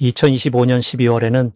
2025년 12월에는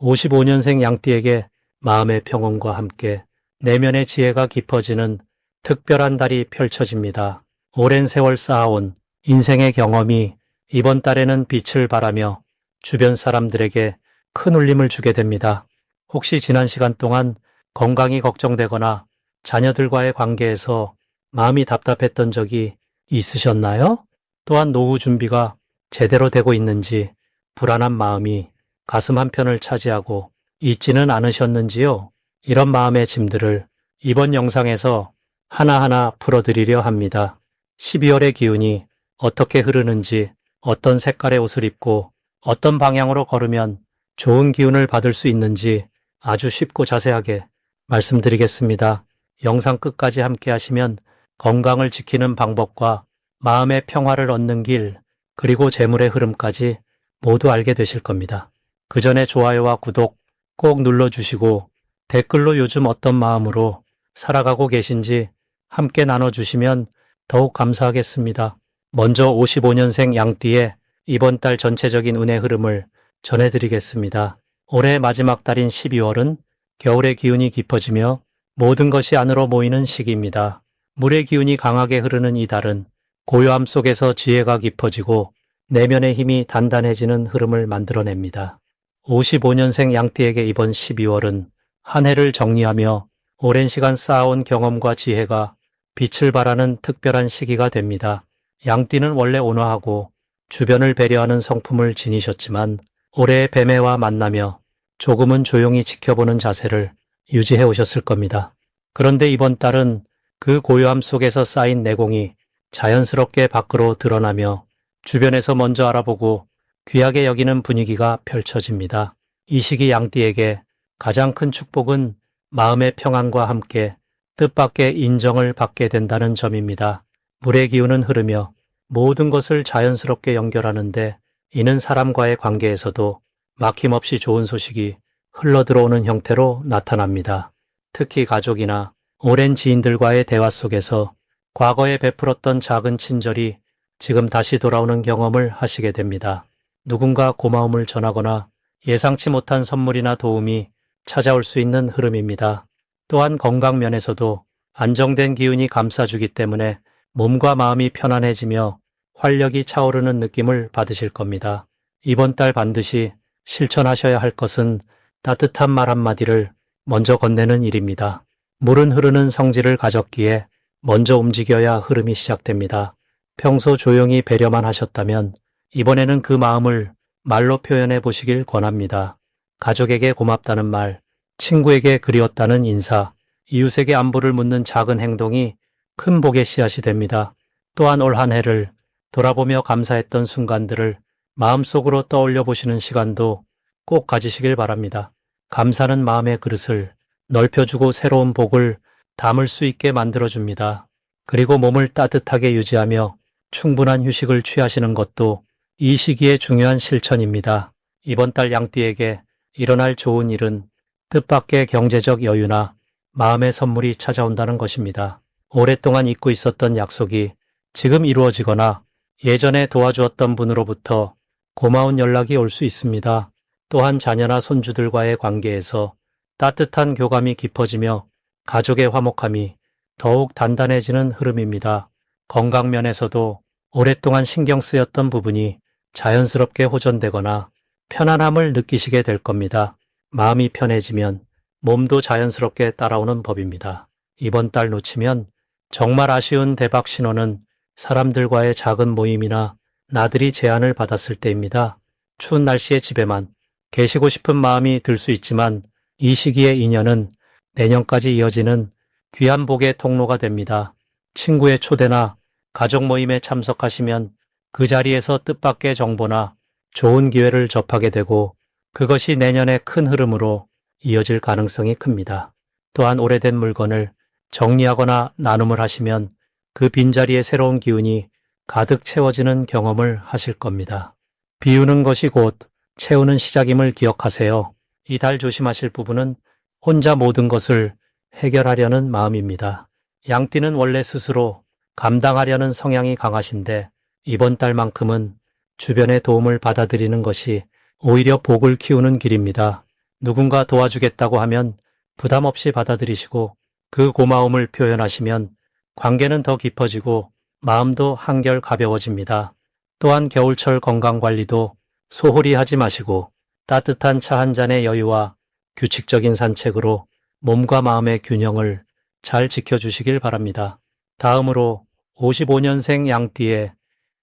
55년생 양띠에게 마음의 평온과 함께 내면의 지혜가 깊어지는 특별한 달이 펼쳐집니다. 오랜 세월 쌓아온 인생의 경험이 이번 달에는 빛을 발하며 주변 사람들에게 큰 울림을 주게 됩니다. 혹시 지난 시간 동안 건강이 걱정되거나 자녀들과의 관계에서 마음이 답답했던 적이 있으셨나요? 또한 노후 준비가 제대로 되고 있는지 불안한 마음이 가슴 한편을 차지하고 있지는 않으셨는지요? 이런 마음의 짐들을 이번 영상에서 하나하나 풀어드리려 합니다. 12월의 기운이 어떻게 흐르는지, 어떤 색깔의 옷을 입고 어떤 방향으로 걸으면 좋은 기운을 받을 수 있는지 아주 쉽고 자세하게 말씀드리겠습니다. 영상 끝까지 함께 하시면 건강을 지키는 방법과 마음의 평화를 얻는 길, 그리고 재물의 흐름까지 모두 알게 되실 겁니다. 그 전에 좋아요와 구독 꼭 눌러주시고 댓글로 요즘 어떤 마음으로 살아가고 계신지 함께 나눠주시면 더욱 감사하겠습니다. 먼저 55년생 양띠의 이번 달 전체적인 운의 흐름을 전해드리겠습니다. 올해 마지막 달인 12월은 겨울의 기운이 깊어지며 모든 것이 안으로 모이는 시기입니다. 물의 기운이 강하게 흐르는 이 달은 고요함 속에서 지혜가 깊어지고 내면의 힘이 단단해지는 흐름을 만들어냅니다. 55년생 양띠에게 이번 12월은 한 해를 정리하며 오랜 시간 쌓아온 경험과 지혜가 빛을 발하는 특별한 시기가 됩니다. 양띠는 원래 온화하고 주변을 배려하는 성품을 지니셨지만 올해 뱀해와 만나며 조금은 조용히 지켜보는 자세를 유지해 오셨을 겁니다. 그런데 이번 달은 그 고요함 속에서 쌓인 내공이 자연스럽게 밖으로 드러나며 주변에서 먼저 알아보고 귀하게 여기는 분위기가 펼쳐집니다. 이 시기 양띠에게 가장 큰 축복은 마음의 평안과 함께 뜻밖의 인정을 받게 된다는 점입니다. 물의 기운은 흐르며 모든 것을 자연스럽게 연결하는데 이는 사람과의 관계에서도 막힘없이 좋은 소식이 흘러들어오는 형태로 나타납니다. 특히 가족이나 오랜 지인들과의 대화 속에서 과거에 베풀었던 작은 친절이 지금 다시 돌아오는 경험을 하시게 됩니다. 누군가 고마움을 전하거나 예상치 못한 선물이나 도움이 찾아올 수 있는 흐름입니다. 또한 건강 면에서도 안정된 기운이 감싸주기 때문에 몸과 마음이 편안해지며 활력이 차오르는 느낌을 받으실 겁니다. 이번 달 반드시 실천하셔야 할 것은 따뜻한 말 한마디를 먼저 건네는 일입니다. 물은 흐르는 성질을 가졌기에 먼저 움직여야 흐름이 시작됩니다. 평소 조용히 배려만 하셨다면 이번에는 그 마음을 말로 표현해 보시길 권합니다. 가족에게 고맙다는 말, 친구에게 그리웠다는 인사, 이웃에게 안부를 묻는 작은 행동이 큰 복의 씨앗이 됩니다. 또한 올 한 해를 돌아보며 감사했던 순간들을 마음속으로 떠올려 보시는 시간도 꼭 가지시길 바랍니다. 감사는 마음의 그릇을 넓혀주고 새로운 복을 담을 수 있게 만들어줍니다. 그리고 몸을 따뜻하게 유지하며 충분한 휴식을 취하시는 것도 이 시기의 중요한 실천입니다. 이번 달 양띠에게 일어날 좋은 일은 뜻밖의 경제적 여유나 마음의 선물이 찾아온다는 것입니다. 오랫동안 잊고 있었던 약속이 지금 이루어지거나 예전에 도와주었던 분으로부터 고마운 연락이 올 수 있습니다. 또한 자녀나 손주들과의 관계에서 따뜻한 교감이 깊어지며 가족의 화목함이 더욱 단단해지는 흐름입니다. 건강면에서도 오랫동안 신경 쓰였던 부분이 자연스럽게 호전되거나 편안함을 느끼시게 될 겁니다. 마음이 편해지면 몸도 자연스럽게 따라오는 법입니다. 이번 달 놓치면 정말 아쉬운 대박 신호는 사람들과의 작은 모임이나 나들이 제안을 받았을 때입니다. 추운 날씨에 집에만 계시고 싶은 마음이 들 수 있지만 이 시기의 인연은 내년까지 이어지는 귀한 복의 통로가 됩니다. 친구의 초대나 가족 모임에 참석하시면 그 자리에서 뜻밖의 정보나 좋은 기회를 접하게 되고 그것이 내년의 큰 흐름으로 이어질 가능성이 큽니다. 또한 오래된 물건을 정리하거나 나눔을 하시면 그 빈자리에 새로운 기운이 가득 채워지는 경험을 하실 겁니다. 비우는 것이 곧 채우는 시작임을 기억하세요. 이달 조심하실 부분은 혼자 모든 것을 해결하려는 마음입니다. 양띠는 원래 스스로 감당하려는 성향이 강하신데 이번 달만큼은 주변의 도움을 받아들이는 것이 오히려 복을 키우는 길입니다. 누군가 도와주겠다고 하면 부담 없이 받아들이시고 그 고마움을 표현하시면 관계는 더 깊어지고 마음도 한결 가벼워집니다. 또한 겨울철 건강관리도 소홀히 하지 마시고 따뜻한 차 한 잔의 여유와 규칙적인 산책으로 몸과 마음의 균형을 잘 지켜주시길 바랍니다. 다음으로 55년생 양띠의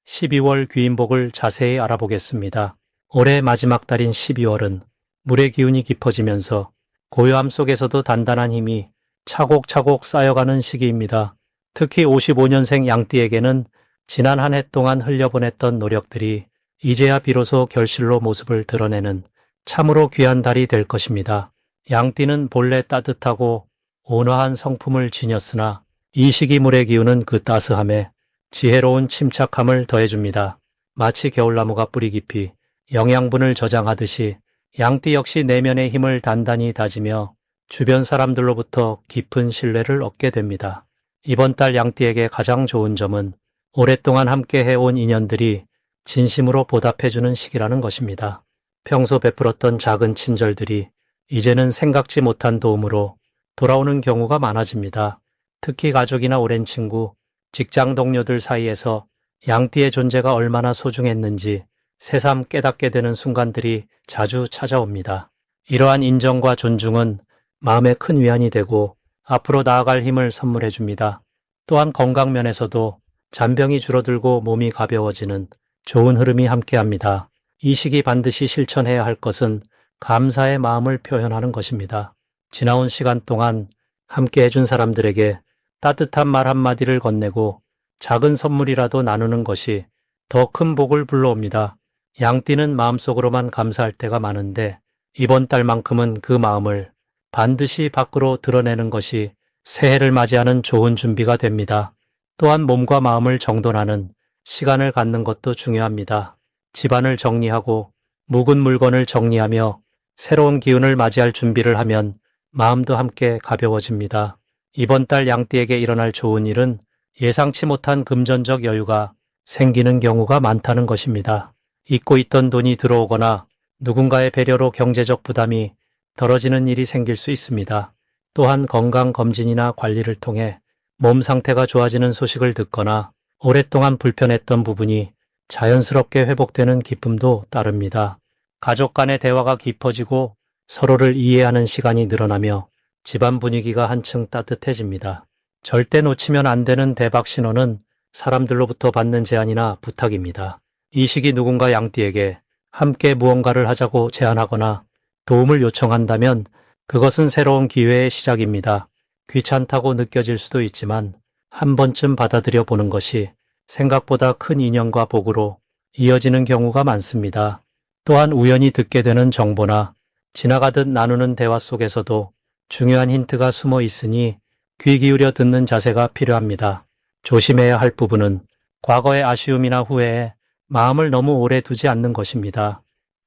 12월 귀인복을 자세히 알아보겠습니다. 올해 마지막 달인 12월은 물의 기운이 깊어지면서 고요함 속에서도 단단한 힘이 차곡차곡 쌓여가는 시기입니다. 특히 55년생 양띠에게는 지난 한 해 동안 흘려보냈던 노력들이 이제야 비로소 결실로 모습을 드러내는 참으로 귀한 달이 될 것입니다. 양띠는 본래 따뜻하고 온화한 성품을 지녔으나 이 시기 물의 기운은 그 따스함에 지혜로운 침착함을 더해줍니다. 마치 겨울나무가 뿌리 깊이 영양분을 저장하듯이 양띠 역시 내면의 힘을 단단히 다지며 주변 사람들로부터 깊은 신뢰를 얻게 됩니다. 이번 달 양띠에게 가장 좋은 점은 오랫동안 함께 해온 인연들이 진심으로 보답해주는 시기라는 것입니다. 평소 베풀었던 작은 친절들이 이제는 생각지 못한 도움으로 돌아오는 경우가 많아집니다. 특히 가족이나 오랜 친구, 직장 동료들 사이에서 양띠의 존재가 얼마나 소중했는지 새삼 깨닫게 되는 순간들이 자주 찾아옵니다. 이러한 인정과 존중은 마음에 큰 위안이 되고 앞으로 나아갈 힘을 선물해 줍니다. 또한 건강 면에서도 잔병이 줄어들고 몸이 가벼워지는 좋은 흐름이 함께합니다. 이 시기 반드시 실천해야 할 것은 감사의 마음을 표현하는 것입니다. 지나온 시간 동안 함께 해준 사람들에게 따뜻한 말 한마디를 건네고 작은 선물이라도 나누는 것이 더 큰 복을 불러옵니다. 양띠는 마음속으로만 감사할 때가 많은데 이번 달만큼은 그 마음을 반드시 밖으로 드러내는 것이 새해를 맞이하는 좋은 준비가 됩니다. 또한 몸과 마음을 정돈하는 시간을 갖는 것도 중요합니다. 집안을 정리하고 묵은 물건을 정리하며 새로운 기운을 맞이할 준비를 하면 마음도 함께 가벼워집니다. 이번 달 양띠에게 일어날 좋은 일은 예상치 못한 금전적 여유가 생기는 경우가 많다는 것입니다. 잊고 있던 돈이 들어오거나 누군가의 배려로 경제적 부담이 덜어지는 일이 생길 수 있습니다. 또한 건강검진이나 관리를 통해 몸 상태가 좋아지는 소식을 듣거나 오랫동안 불편했던 부분이 자연스럽게 회복되는 기쁨도 따릅니다. 가족 간의 대화가 깊어지고 서로를 이해하는 시간이 늘어나며 집안 분위기가 한층 따뜻해집니다. 절대 놓치면 안 되는 대박 신호는 사람들로부터 받는 제안이나 부탁입니다. 이 시기 누군가 양띠에게 함께 무언가를 하자고 제안하거나 도움을 요청한다면 그것은 새로운 기회의 시작입니다. 귀찮다고 느껴질 수도 있지만 한 번쯤 받아들여 보는 것이 생각보다 큰 인연과 복으로 이어지는 경우가 많습니다. 또한 우연히 듣게 되는 정보나 지나가듯 나누는 대화 속에서도 중요한 힌트가 숨어 있으니 귀 기울여 듣는 자세가 필요합니다. 조심해야 할 부분은 과거의 아쉬움이나 후회에 마음을 너무 오래 두지 않는 것입니다.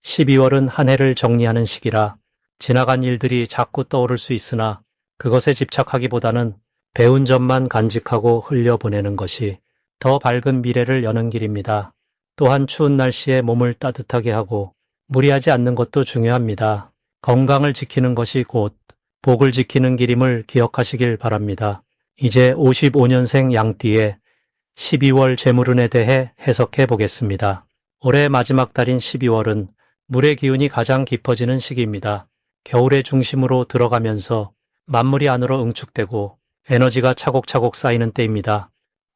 12월은 한 해를 정리하는 시기라 지나간 일들이 자꾸 떠오를 수 있으나 그것에 집착하기보다는 배운 점만 간직하고 흘려보내는 것이 더 밝은 미래를 여는 길입니다. 또한 추운 날씨에 몸을 따뜻하게 하고 무리하지 않는 것도 중요합니다. 건강을 지키는 것이 곧 복을 지키는 길임을 기억하시길 바랍니다. 이제 55년생 양띠의 12월 재물운에 대해 해석해 보겠습니다. 올해 마지막 달인 12월은 물의 기운이 가장 깊어지는 시기입니다. 겨울의 중심으로 들어가면서 만물이 안으로 응축되고 에너지가 차곡차곡 쌓이는 때입니다.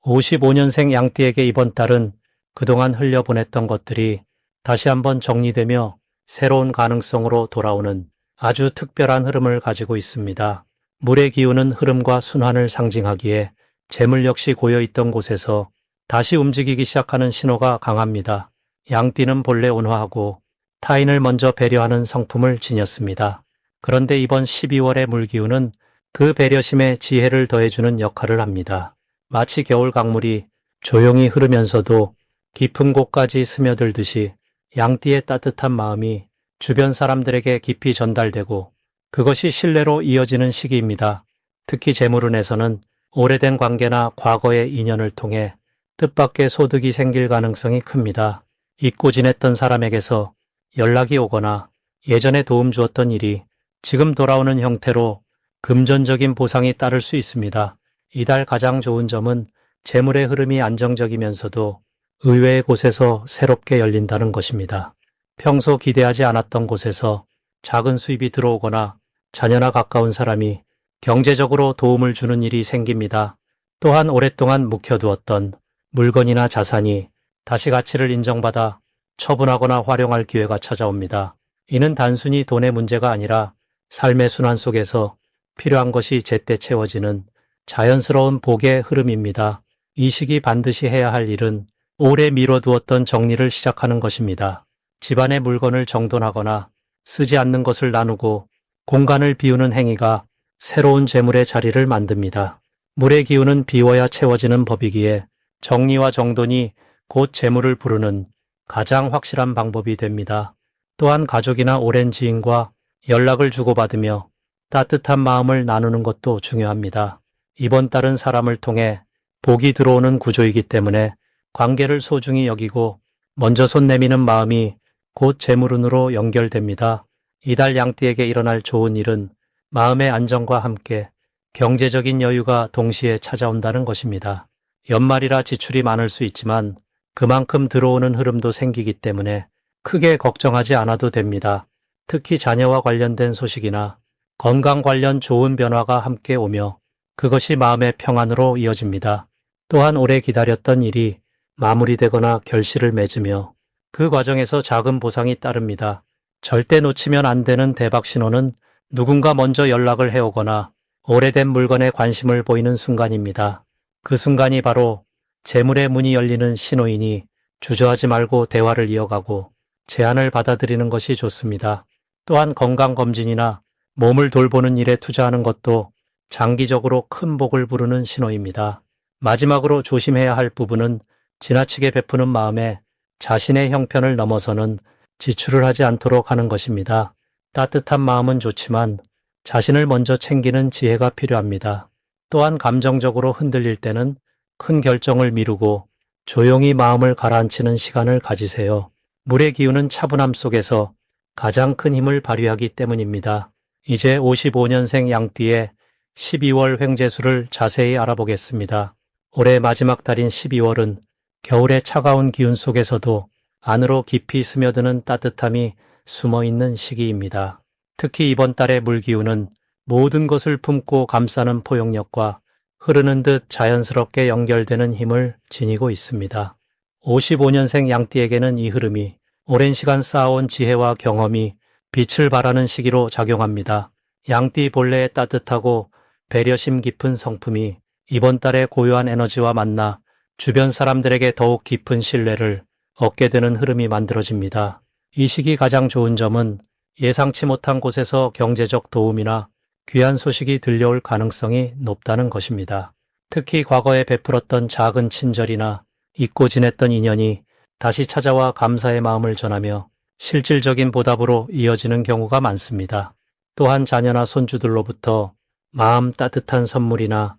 55년생 양띠에게 이번 달은 그동안 흘려보냈던 것들이 다시 한번 정리되며 새로운 가능성으로 돌아오는 아주 특별한 흐름을 가지고 있습니다. 물의 기운은 흐름과 순환을 상징하기에 재물 역시 고여있던 곳에서 다시 움직이기 시작하는 신호가 강합니다. 양띠는 본래 온화하고 타인을 먼저 배려하는 성품을 지녔습니다. 그런데 이번 12월의 물기운은 그 배려심에 지혜를 더해주는 역할을 합니다. 마치 겨울 강물이 조용히 흐르면서도 깊은 곳까지 스며들듯이 양띠의 따뜻한 마음이 주변 사람들에게 깊이 전달되고 그것이 신뢰로 이어지는 시기입니다. 특히 재물운에서는 오래된 관계나 과거의 인연을 통해 뜻밖의 소득이 생길 가능성이 큽니다. 잊고 지냈던 사람에게서 연락이 오거나 예전에 도움 주었던 일이 지금 돌아오는 형태로 금전적인 보상이 따를 수 있습니다. 이달 가장 좋은 점은 재물의 흐름이 안정적이면서도 의외의 곳에서 새롭게 열린다는 것입니다. 평소 기대하지 않았던 곳에서 작은 수입이 들어오거나 자녀나 가까운 사람이 경제적으로 도움을 주는 일이 생깁니다. 또한 오랫동안 묵혀두었던 물건이나 자산이 다시 가치를 인정받아 처분하거나 활용할 기회가 찾아옵니다. 이는 단순히 돈의 문제가 아니라 삶의 순환 속에서 필요한 것이 제때 채워지는 자연스러운 복의 흐름입니다. 이 시기 반드시 해야 할 일은 오래 미뤄두었던 정리를 시작하는 것입니다. 집안의 물건을 정돈하거나 쓰지 않는 것을 나누고 공간을 비우는 행위가 새로운 재물의 자리를 만듭니다. 물의 기운은 비워야 채워지는 법이기에 정리와 정돈이 곧 재물을 부르는 가장 확실한 방법이 됩니다. 또한 가족이나 오랜 지인과 연락을 주고받으며 따뜻한 마음을 나누는 것도 중요합니다. 이번 달은 사람을 통해 복이 들어오는 구조이기 때문에 관계를 소중히 여기고 먼저 손 내미는 마음이 곧 재물운으로 연결됩니다. 이달 양띠에게 일어날 좋은 일은 마음의 안정과 함께 경제적인 여유가 동시에 찾아온다는 것입니다. 연말이라 지출이 많을 수 있지만 그만큼 들어오는 흐름도 생기기 때문에 크게 걱정하지 않아도 됩니다. 특히 자녀와 관련된 소식이나 건강 관련 좋은 변화가 함께 오며 그것이 마음의 평안으로 이어집니다. 또한 오래 기다렸던 일이 마무리되거나 결실을 맺으며 그 과정에서 작은 보상이 따릅니다. 절대 놓치면 안 되는 대박 신호는 누군가 먼저 연락을 해오거나 오래된 물건에 관심을 보이는 순간입니다. 그 순간이 바로 재물의 문이 열리는 신호이니 주저하지 말고 대화를 이어가고 제안을 받아들이는 것이 좋습니다. 또한 건강검진이나 몸을 돌보는 일에 투자하는 것도 장기적으로 큰 복을 부르는 신호입니다. 마지막으로 조심해야 할 부분은 지나치게 베푸는 마음에 자신의 형편을 넘어서는 지출을 하지 않도록 하는 것입니다. 따뜻한 마음은 좋지만 자신을 먼저 챙기는 지혜가 필요합니다. 또한 감정적으로 흔들릴 때는 큰 결정을 미루고 조용히 마음을 가라앉히는 시간을 가지세요. 물의 기운은 차분함 속에서 가장 큰 힘을 발휘하기 때문입니다. 이제 55년생 양띠의 12월 횡재수를 자세히 알아보겠습니다. 올해 마지막 달인 12월은 겨울의 차가운 기운 속에서도 안으로 깊이 스며드는 따뜻함이 숨어 있는 시기입니다. 특히 이번 달의 물기운은 모든 것을 품고 감싸는 포용력과 흐르는 듯 자연스럽게 연결되는 힘을 지니고 있습니다. 55년생 양띠에게는 이 흐름이 오랜 시간 쌓아온 지혜와 경험이 빛을 발하는 시기로 작용합니다. 양띠 본래의 따뜻하고 배려심 깊은 성품이 이번 달에 고요한 에너지와 만나 주변 사람들에게 더욱 깊은 신뢰를 얻게 되는 흐름이 만들어집니다. 이 시기 가장 좋은 점은 예상치 못한 곳에서 경제적 도움이나 귀한 소식이 들려올 가능성이 높다는 것입니다. 특히 과거에 베풀었던 작은 친절이나 잊고 지냈던 인연이 다시 찾아와 감사의 마음을 전하며 실질적인 보답으로 이어지는 경우가 많습니다. 또한 자녀나 손주들로부터 마음 따뜻한 선물이나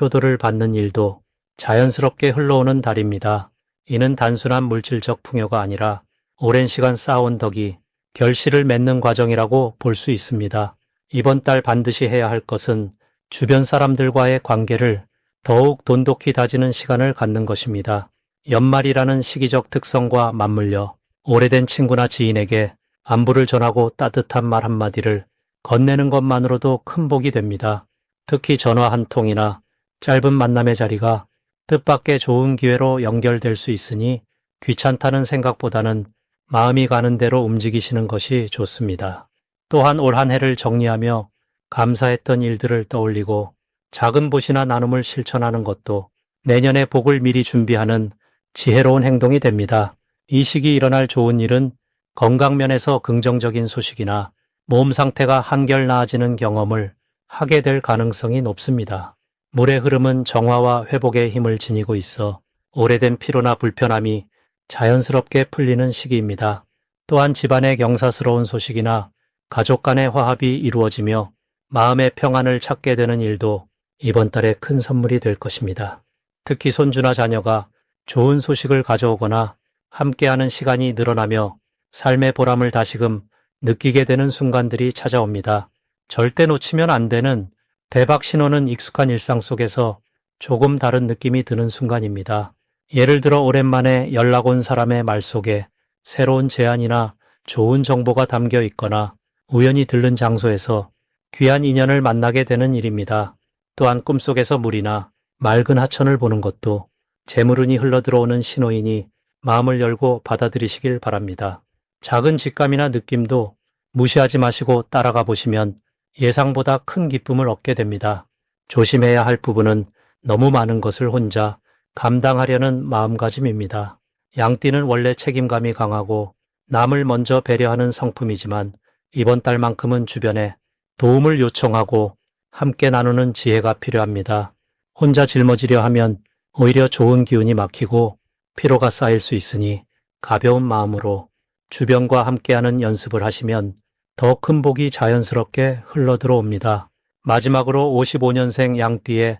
효도를 받는 일도 자연스럽게 흘러오는 달입니다. 이는 단순한 물질적 풍요가 아니라 오랜 시간 쌓아온 덕이 결실을 맺는 과정이라고 볼 수 있습니다. 이번 달 반드시 해야 할 것은 주변 사람들과의 관계를 더욱 돈독히 다지는 시간을 갖는 것입니다. 연말이라는 시기적 특성과 맞물려 오래된 친구나 지인에게 안부를 전하고 따뜻한 말 한마디를 건네는 것만으로도 큰 복이 됩니다. 특히 전화 한 통이나 짧은 만남의 자리가 뜻밖의 좋은 기회로 연결될 수 있으니 귀찮다는 생각보다는 마음이 가는 대로 움직이시는 것이 좋습니다. 또한 올 한 해를 정리하며 감사했던 일들을 떠올리고 작은 보시나 나눔을 실천하는 것도 내년의 복을 미리 준비하는 지혜로운 행동이 됩니다. 이 시기 일어날 좋은 일은 건강면에서 긍정적인 소식이나 몸 상태가 한결 나아지는 경험을 하게 될 가능성이 높습니다. 물의 흐름은 정화와 회복의 힘을 지니고 있어 오래된 피로나 불편함이 자연스럽게 풀리는 시기입니다. 또한 집안의 경사스러운 소식이나 가족 간의 화합이 이루어지며 마음의 평안을 찾게 되는 일도 이번 달에 큰 선물이 될 것입니다. 특히 손주나 자녀가 좋은 소식을 가져오거나 함께하는 시간이 늘어나며 삶의 보람을 다시금 느끼게 되는 순간들이 찾아옵니다. 절대 놓치면 안 되는 대박 신호는 익숙한 일상 속에서 조금 다른 느낌이 드는 순간입니다. 예를 들어 오랜만에 연락 온 사람의 말 속에 새로운 제안이나 좋은 정보가 담겨 있거나 우연히 들른 장소에서 귀한 인연을 만나게 되는 일입니다. 또한 꿈속에서 물이나 맑은 하천을 보는 것도 재물운이 흘러들어오는 신호이니 마음을 열고 받아들이시길 바랍니다. 작은 직감이나 느낌도 무시하지 마시고 따라가 보시면 예상보다 큰 기쁨을 얻게 됩니다. 조심해야 할 부분은 너무 많은 것을 혼자 감당하려는 마음가짐입니다. 양띠는 원래 책임감이 강하고 남을 먼저 배려하는 성품이지만 이번 달만큼은 주변에 도움을 요청하고 함께 나누는 지혜가 필요합니다. 혼자 짊어지려 하면 오히려 좋은 기운이 막히고 피로가 쌓일 수 있으니 가벼운 마음으로 주변과 함께하는 연습을 하시면 더 큰 복이 자연스럽게 흘러들어옵니다. 마지막으로 55년생 양띠의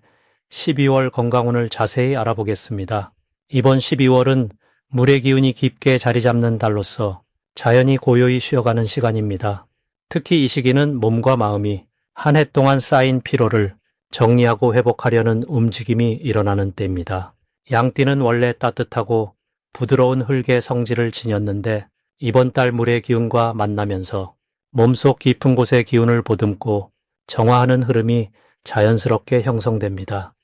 12월 건강운을 자세히 알아보겠습니다. 이번 12월은 물의 기운이 깊게 자리 잡는 달로서 자연이 고요히 쉬어가는 시간입니다. 특히 이 시기는 몸과 마음이 한 해 동안 쌓인 피로를 정리하고 회복하려는 움직임이 일어나는 때입니다. 양띠는 원래 따뜻하고 부드러운 흙의 성질을 지녔는데 이번 달 물의 기운과 만나면서 몸속 깊은 곳의 기운을 보듬고 정화하는 흐름이 자연스럽게 형성됩니다.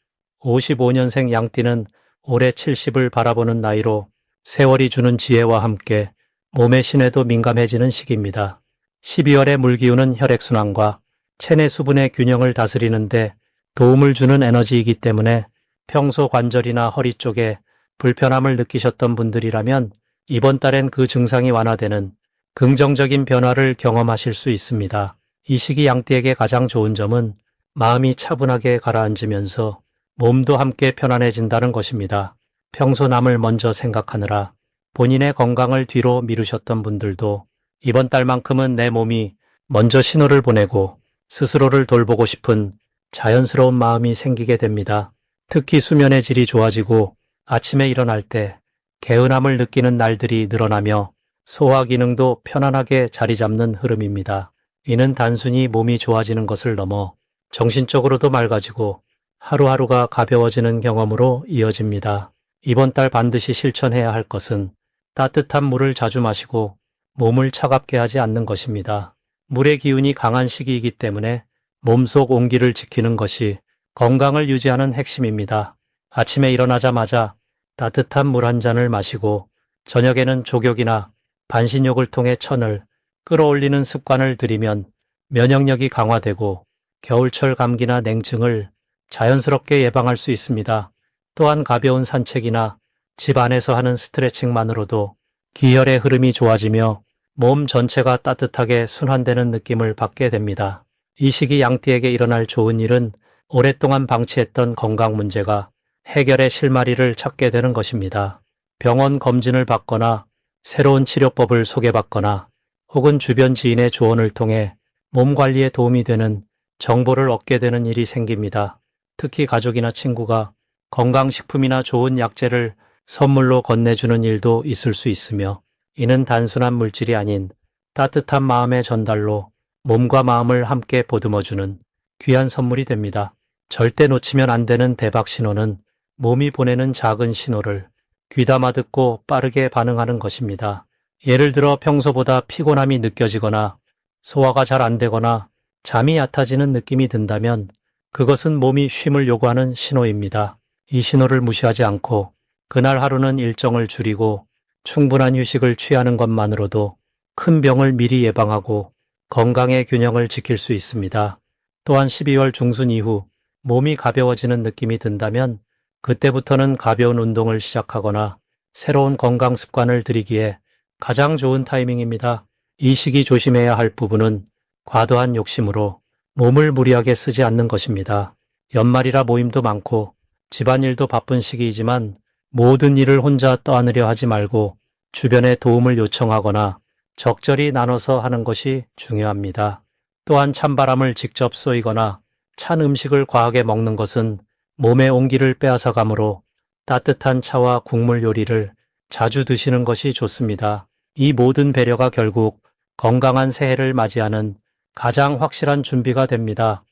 55년생 양띠는 올해 70을 바라보는 나이로 세월이 주는 지혜와 함께 몸의 신에도 민감해지는 시기입니다. 12월의 물기운은 혈액순환과 체내 수분의 균형을 다스리는데 도움을 주는 에너지이기 때문에 평소 관절이나 허리 쪽에 불편함을 느끼셨던 분들이라면 이번 달엔 그 증상이 완화되는 긍정적인 변화를 경험하실 수 있습니다. 이 시기 양띠에게 가장 좋은 점은 마음이 차분하게 가라앉으면서 몸도 함께 편안해진다는 것입니다. 평소 남을 먼저 생각하느라 본인의 건강을 뒤로 미루셨던 분들도 이번 달만큼은 내 몸이 먼저 신호를 보내고 스스로를 돌보고 싶은 자연스러운 마음이 생기게 됩니다. 특히 수면의 질이 좋아지고 아침에 일어날 때 개운함을 느끼는 날들이 늘어나며 소화 기능도 편안하게 자리 잡는 흐름입니다. 이는 단순히 몸이 좋아지는 것을 넘어 정신적으로도 맑아지고 하루하루가 가벼워지는 경험으로 이어집니다. 이번 달 반드시 실천해야 할 것은 따뜻한 물을 자주 마시고 몸을 차갑게 하지 않는 것입니다. 물의 기운이 강한 시기이기 때문에 몸속 온기를 지키는 것이 건강을 유지하는 핵심입니다. 아침에 일어나자마자 따뜻한 물 한 잔을 마시고 저녁에는 족욕이나 반신욕을 통해 천을 끌어올리는 습관을 들이면 면역력이 강화되고 겨울철 감기나 냉증을 자연스럽게 예방할 수 있습니다. 또한 가벼운 산책이나 집 안에서 하는 스트레칭만으로도 기혈의 흐름이 좋아지며 몸 전체가 따뜻하게 순환되는 느낌을 받게 됩니다. 이 시기 양띠에게 일어날 좋은 일은 오랫동안 방치했던 건강 문제가 해결의 실마리를 찾게 되는 것입니다. 병원 검진을 받거나 새로운 치료법을 소개받거나 혹은 주변 지인의 조언을 통해 몸 관리에 도움이 되는 정보를 얻게 되는 일이 생깁니다. 특히 가족이나 친구가 건강식품이나 좋은 약재를 선물로 건네주는 일도 있을 수 있으며 이는 단순한 물질이 아닌 따뜻한 마음의 전달로 몸과 마음을 함께 보듬어주는 귀한 선물이 됩니다. 절대 놓치면 안 되는 대박 신호는 몸이 보내는 작은 신호를 귀담아 듣고 빠르게 반응하는 것입니다. 예를 들어 평소보다 피곤함이 느껴지거나 소화가 잘 안 되거나 잠이 얕아지는 느낌이 든다면 그것은 몸이 쉼을 요구하는 신호입니다. 이 신호를 무시하지 않고 그날 하루는 일정을 줄이고 충분한 휴식을 취하는 것만으로도 큰 병을 미리 예방하고 건강의 균형을 지킬 수 있습니다. 또한 12월 중순 이후 몸이 가벼워지는 느낌이 든다면 그때부터는 가벼운 운동을 시작하거나 새로운 건강 습관을 들이기에 가장 좋은 타이밍입니다. 이 시기 조심해야 할 부분은 과도한 욕심으로 몸을 무리하게 쓰지 않는 것입니다. 연말이라 모임도 많고 집안일도 바쁜 시기이지만 모든 일을 혼자 떠안으려 하지 말고 주변에 도움을 요청하거나 적절히 나눠서 하는 것이 중요합니다. 또한 찬바람을 직접 쏘이거나 찬 음식을 과하게 먹는 것은 몸의 온기를 빼앗아 가므로 따뜻한 차와 국물 요리를 자주 드시는 것이 좋습니다. 이 모든 배려가 결국 건강한 새해를 맞이하는 가장 확실한 준비가 됩니다.